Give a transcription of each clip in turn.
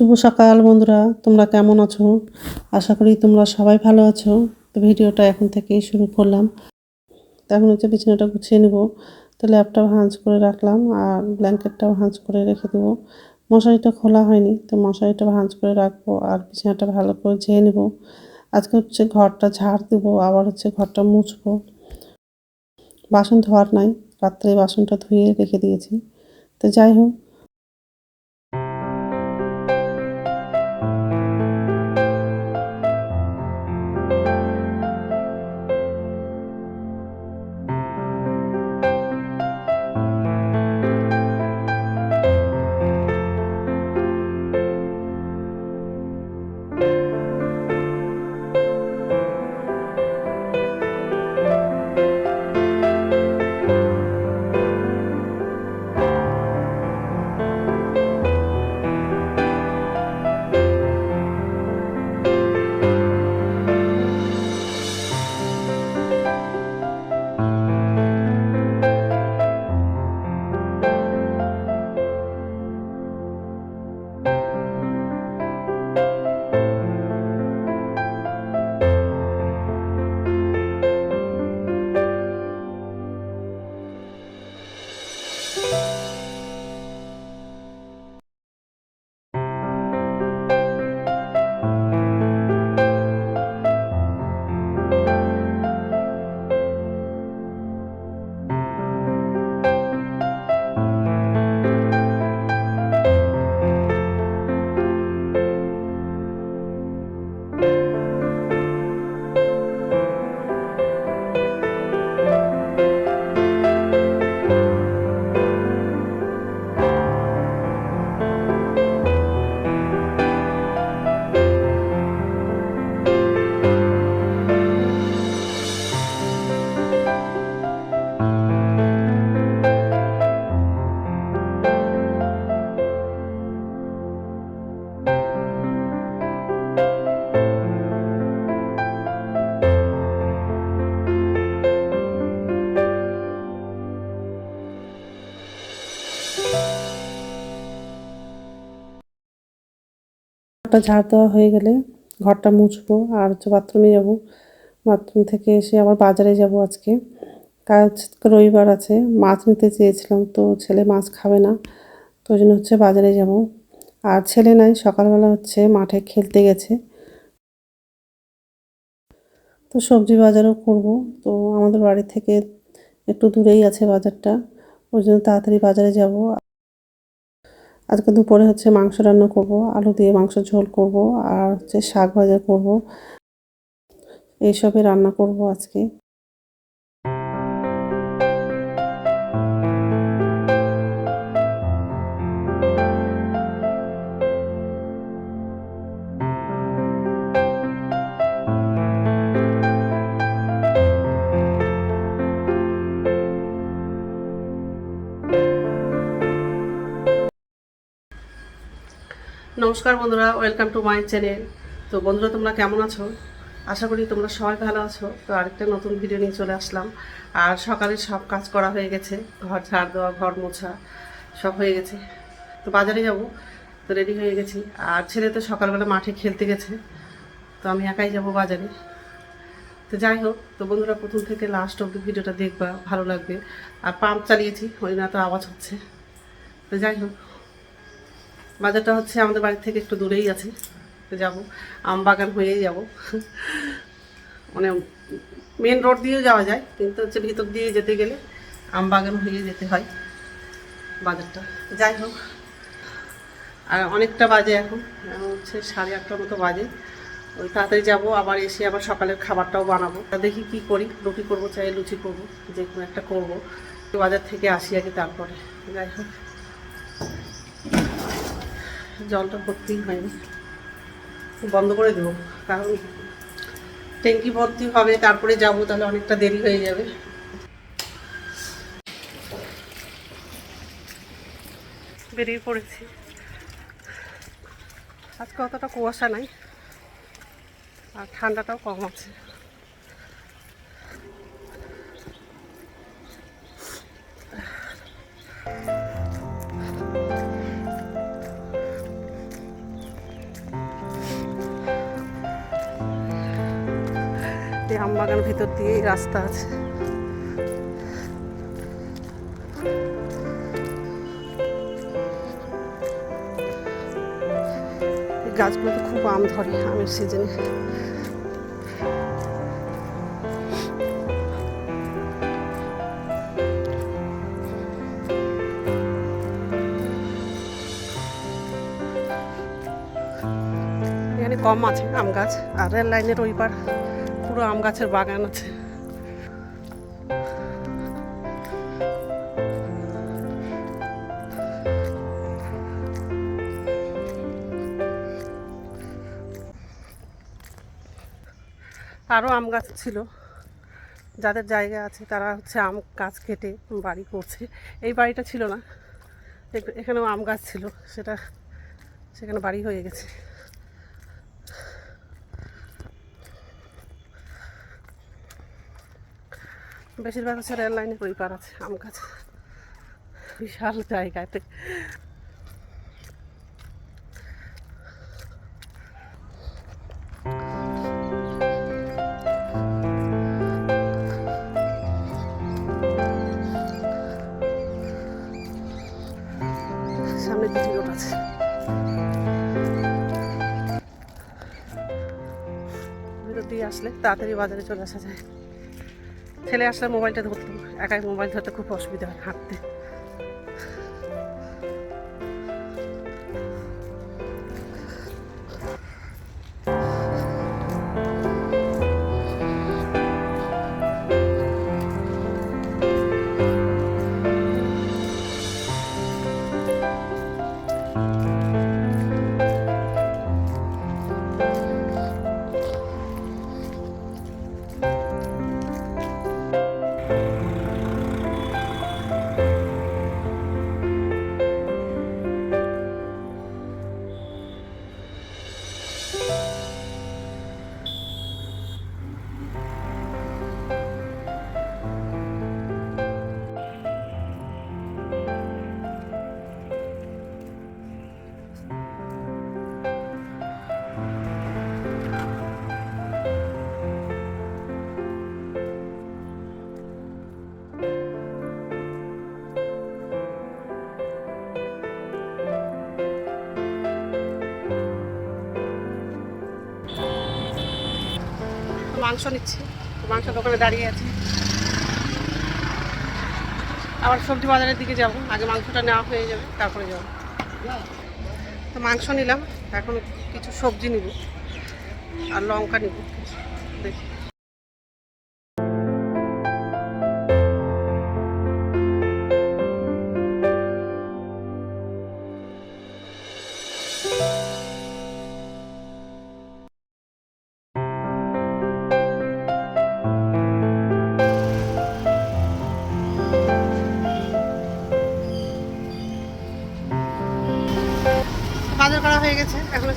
শুভ সকাল বন্ধুরা, তোমরা কেমন আছো? আশা করি তোমরা সবাই ভালো আছো। তো ভিডিওটা এখন থেকেই শুরু করলাম। তো এখন হচ্ছে বিছানাটা গুছিয়ে নেব। তো ল্যাপটাও হাঁজ করে রাখলাম আর ব্ল্যাঙ্কেটটাও হাঁজ করে রেখে দেবো। মশারিটা খোলা হয়নি, তো মশারিটা ভাঁজ করে রাখব আর বিছানাটা ভালো করে ঝেয়ে নেব। আজকে হচ্ছে ঘরটা ঝাড় দেবো, আবার হচ্ছে ঘরটা মুছবো। বাসন ধোয়ার নাই, রাত্রে বাসনটা ধুয়ে রেখে দিয়েছি। তো যাই হোক ঘরটা ঝাড় দেওয়া হয়ে গেলে ঘরটা মুছবো আর হচ্ছে বাথরুমে যাব। বাথরুম থেকে এসে আবার বাজারে যাব আজকে। কাজ রবিবার আছে, মাছ নিতে চেয়েছিলাম তো ছেলে মাছ খাবে না, তো ওই জন্য হচ্ছে বাজারে যাব। আর ছেলে নাই, সকালবেলা হচ্ছে মাঠে খেলতে গেছে। তো সবজি বাজারও করব, তো আমাদের বাড়ি থেকে একটু দূরেই আছে বাজারটা, ওই জন্য তাড়াতাড়ি বাজারে যাব। আজকে দুপুরে হচ্ছে মাংস রান্না করব, আলু দিয়ে মাংস ঝোল করব, আর হচ্ছে শাক ভাজা করব। এইসবই রান্না করব আজকে। নমস্কার বন্ধুরা ওয়েলকাম টু মাই চ্যানেল তো বন্ধুরা, তোমরা কেমন আছো? আশা করি তোমরা সবাই ভালো আছো। তো আরেকটা নতুন ভিডিও নিয়ে চলে আসলাম। আর সকালে সব কাজ করা হয়ে গেছে। ঘর ঝাড় দেওয়া, ঘর মোছা, সব হয়ে গেছে। তো বাজারে যাব। তো রেডি হয়ে গেছি। আর ছেলে তো সকালবেলা মাঠে খেলতে গেছে। তো আমি একাই যাব বাজারে। তো যাই হোক, তো বন্ধুরা, প্রথম থেকে লাস্ট অব্দি ভিডিওটা দেখবা, ভালো লাগবে। আর পাম্প চালিয়েছি, ওই না তো আওয়াজ হচ্ছে। তো যাই হোক। বাজারটা হচ্ছে আমাদের বাড়ি থেকে একটু দূরেই আছে। যাব, আম বাগান হয়েই যাব। মানে মেন রোড দিয়েও যাওয়া যায়, কিন্তু হচ্ছে ভিতর দিয়ে যেতে গেলে আম বাগান হয়ে যেতে হয় বাজারটা। যাই হোক, আর অনেকটা বাজে এখন হচ্ছে সাড়ে আটটার মতো বাজে। ওই তাড়াতাড়ি যাব, আবার এসে আবার সকালের খাবারটাও বানাবো। দেখি কি করি, রুটি করব চাই লুচি করব, যে কোনো একটা করব। বাজার থেকে আসি আগে তারপরে। যাই হোক। জলটা ভর্তি হয়নি। বন্ধ করে দেবো, কারণ ট্যাঙ্কি ভর্তি হবে, তারপরে যাব, তাহলে অনেকটা দেরি হয়ে যাবে। বেরিয়ে পড়েছি। আজকে অতটা কুয়াশা নাই, আর ঠান্ডাটাও কম আছে। ভিতর দিয়ে রাস্তা আছে। গাছগুলোতে খুব আম ধরে আমের সিজনে এখানে কম আছে আম গাছ, আর রেল লাইনের ওই পুরো আম গাছের বাগান আছে। আরও আম গাছ ছিল। যাদের জায়গা আছে, তারা হচ্ছে আম গাছ কেটে বাড়ি করছে। এই বাড়িটা ছিল না। এখানেও আম গাছ ছিল। সেটা, সেখানে বাড়ি হয়ে গেছে। বেশিরভাগ হচ্ছে রেল লাইনের ওই পার আছে, আম গাছ। বিশাল জায়গাতে। আছে। আসলে, তাড়াতাড়ি বাজারে চলে আসা যায়। ছেলে আসলে মোবাইলটা ধরতে একাই মোবাইল ধরতে খুব অসুবিধা হয় হাঁটতে। মাংস নিচ্ছি। মাংস দোকানে দাঁড়িয়ে আছি। আবার সবজি বাজারের দিকে যাব। আগে মাংসটা নেওয়া হয়ে যাবে, তারপরে যাব। তো মাংস নিলাম, এখন কিছু সবজি নিব। আর লঙ্কা নিব।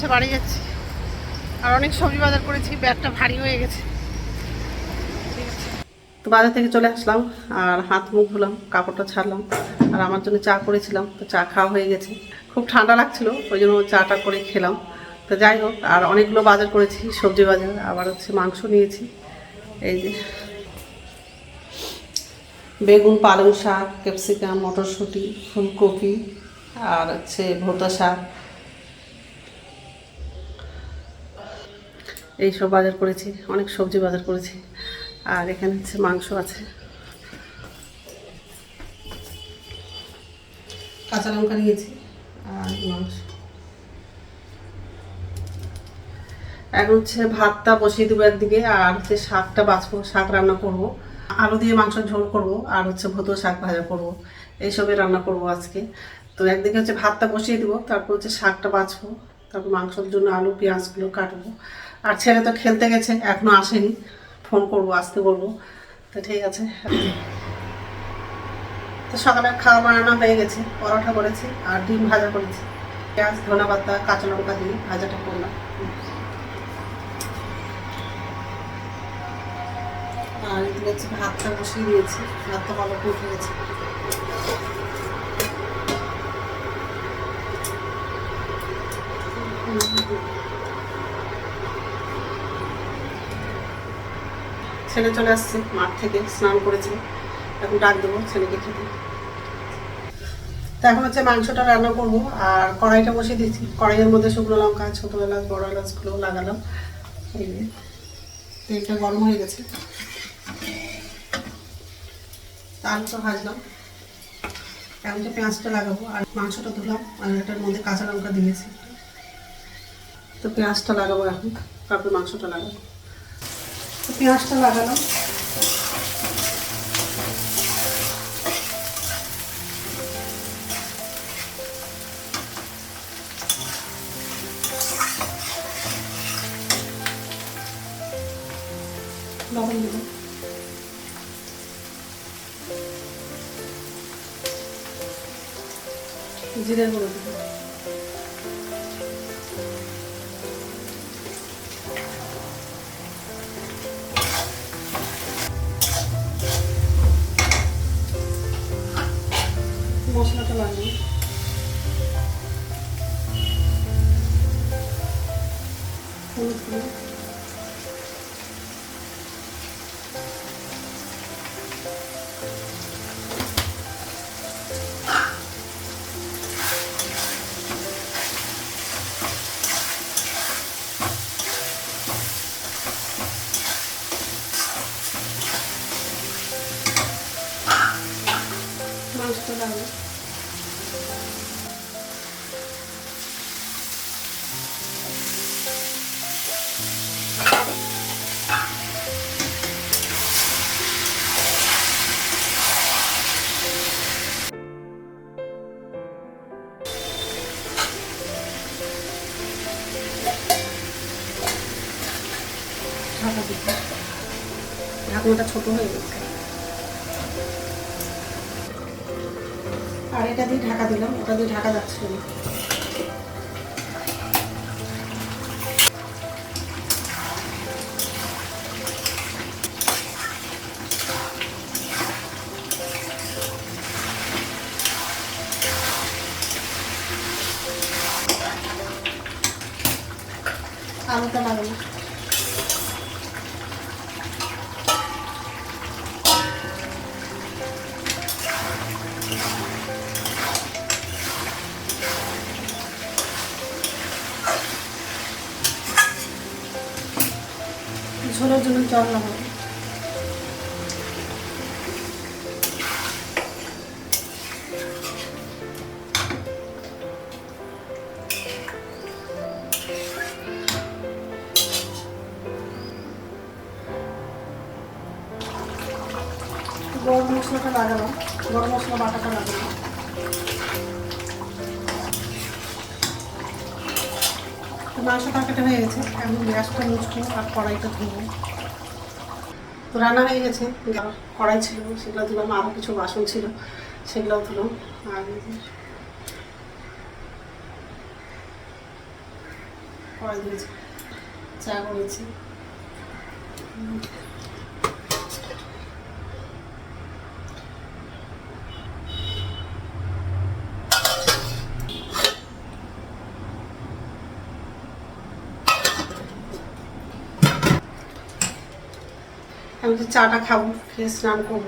হচ্ছে বাড়ি যাচ্ছি। আর অনেক সবজি বাজার করেছি, ব্যাগটা ভারী হয়ে গেছে। তো বাজার থেকে চলে আসলাম, আর হাত মুখ ধুলাম, কাপড়টা ছাড়লাম, আর আমার জন্য চা করেছিলাম, তো চা খাওয়া হয়ে গেছে। খুব ঠান্ডা লাগছিল, ওই জন্য চাটা করে খেলাম। তো যাই হোক, আর অনেকগুলো বাজার করেছি, সবজি বাজার, আবার হচ্ছে মাংস নিয়েছি। এই যে বেগুন, পালং শাক, ক্যাপসিকাম, মটরশুঁটি, ফুলকপি, আর হচ্ছে ভোতা শাক। এইসব বাজার করেছি, অনেক সবজি বাজার করেছি। আর এখানে হচ্ছে মাংস আছে। কাঁচা লঙ্কা নিয়েছি আর মাংস। এখন হচ্ছে ভাতটা বসিয়ে দেবো একদিকে আর হচ্ছে শাকটা বাঁচবো শাক রান্না করব। আলু দিয়ে মাংস ঝোল করব আর হচ্ছে ভুতো শাক ভাজা করব। এইসবই রান্না করব আজকে। তো একদিকে হচ্ছে ভাতটা বসিয়ে দেবো, তারপর হচ্ছে শাকটা বাঁচবো তারপর মাংসের জন্য আলু, পেঁয়াজগুলো কাটবো। আর ছেলে তো খেলতে গেছে, এখনও আসেনি। ফোন করব, আসতে বলব। তো ঠিক আছে তো সকালে খাওয়া বানানো হয়ে গেছে, পরোটা করেছি আর ডিম ভাজা করেছি। পেঁয়াজ, ধনে পাতা, কাঁচা লঙ্কা দিয়ে ভাজাটা করলাম। আর হচ্ছে ভাতটা বসিয়ে দিয়েছি, ভাতটা ভালো উঠে ছেলে চলে আসছে, মাঠ থেকে স্নান করেছে। এখন ডাক দেবো ছেলেকে খেতে। তো এখন হচ্ছে মাংসটা রান্না করব, আর কড়াইটা বসিয়ে দিচ্ছি কড়াইয়ের মধ্যে শুকনো লঙ্কা, ছোটো এলাচ, বড় এলাচগুলো লাগালাম। এই তেলটা গরম হয়ে গেছে। আলুটা ভাজলাম। এখন যে পেঁয়াজটা লাগাবো, আর মাংসটা ধুলাম, আর এটার মধ্যে কাঁচা লঙ্কা দিয়েছি। তো পেঁয়াজটা লাগাবো এখন, তারপর মাংসটা লাগাবো। পেঁয়াজটা লাগালাম। জিরের গুঁড়ো দেবো Дякую. ঢাকনাটা ছোট হয়ে গেছে। আর এটা দিয়ে ঢাকা দিলাম, ওটা দিয়ে ঢাকা যাচ্ছে না। আলুটা লাগানো ঝোলের জন্য জল লাগাবো তরকারিটা হয়ে গেছে। এখন গ্যাসটা মুছবো আর কড়াইটা ধুবো। তো রান্না হয়ে গেছে। কড়াই ছিল, সেগুলো ধুলাম। আরও কিছু বাসন ছিল, সেগুলোও ধুলাম। আর কড়াই দিয়েছি চা করেছি। আমি তো চাটা খাব, খেয়ে স্নান করব।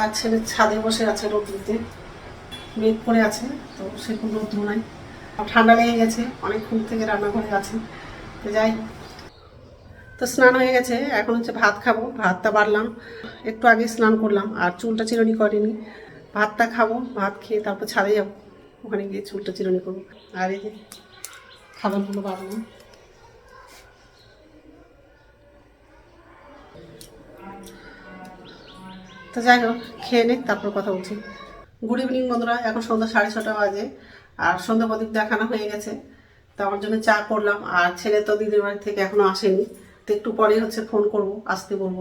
আর ছেলে ছাদে বসে আছে রোদ দিতে মেঘ পড়ে আছে, তো সেরকম রোদ্র নাই। ঠান্ডা লেগে গেছে, অনেকক্ষণ থেকে রান্না করে আছে। তো যাই, তো স্নান হয়ে গেছে, এখন হচ্ছে ভাত খাব, ভাতটা বাড়লাম। একটু আগে স্নান করলাম, আর চুলটা চিরুনি করিনি। ভাতটা খাব, ভাত খেয়ে তারপর ছাদে যাব। ওখানে গিয়ে চুলটা চিরুনি করব। আর এই যে খাবারগুলো বাড়লাম তো যাই হোক, খেয়ে নিই তারপর কথা বলছি। গুড ইভিনিং বন্ধুরা, এখন সন্ধ্যা সাড়ে ছটা বাজে আর সন্ধ্যা প্রদীপ দেখানো হয়ে গেছে। তো আমার জন্য চা করলাম আর ছেলে তো দিদির বাড়ি থেকে এখনও আসেনি। তো একটু পরেই হচ্ছে ফোন করব, আসতে বলব।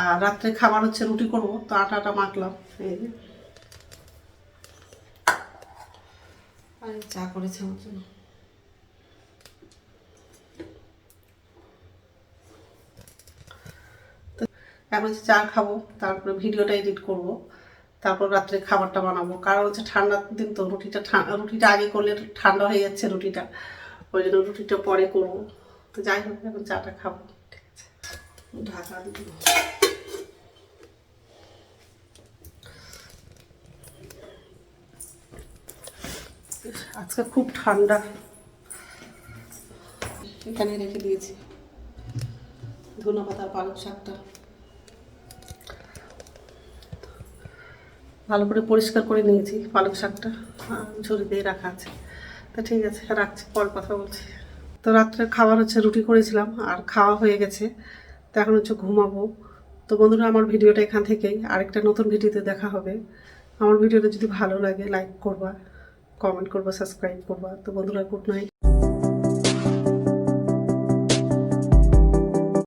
আর রাত্রে খাবার হচ্ছে রুটি করব, তো আটা আটা মাখলাম, এই যে। চা করেছে আমার জন্য। এখন চা খাব, তারপরে ভিডিওটা এডিট করব, তারপর রাত্রে খাবারটা বানাবো। কারণ হচ্ছে ঠান্ডার দিন তো, রুটিটা রুটিটা আগে করলে ঠান্ডা হয়ে যাচ্ছে রুটিটা, ওই জন্য রুটিটা পরে করব। তো যাই হোক, এখন চাটা খাব। ঠিক আছে। ঢাকা দিব। আজকে খুব ঠান্ডা। এখানে রেখে দিয়েছি ধনে পাতা পালক শাকটা। ভালো করে পরিষ্কার করে নিয়েছি পালক শাকটা ঝুড়ি দিয়ে রাখা আছে। তো ঠিক আছে, রাখছি, পরে কথা বলছি। তো রাত্রে খাবার হচ্ছে রুটি করেছিলাম, আর খাওয়া হয়ে গেছে। তো এখন হচ্ছে ঘুমাবো। তো বন্ধুরা, আমার ভিডিওটা এখান থেকেই, আরেকটা নতুন ভিডিওতে দেখা হবে। আমার ভিডিওটা যদি ভালো লাগে লাইক করবা কমেন্ট করবা সাবস্ক্রাইব করবা। তো বন্ধুরা গুড নাইট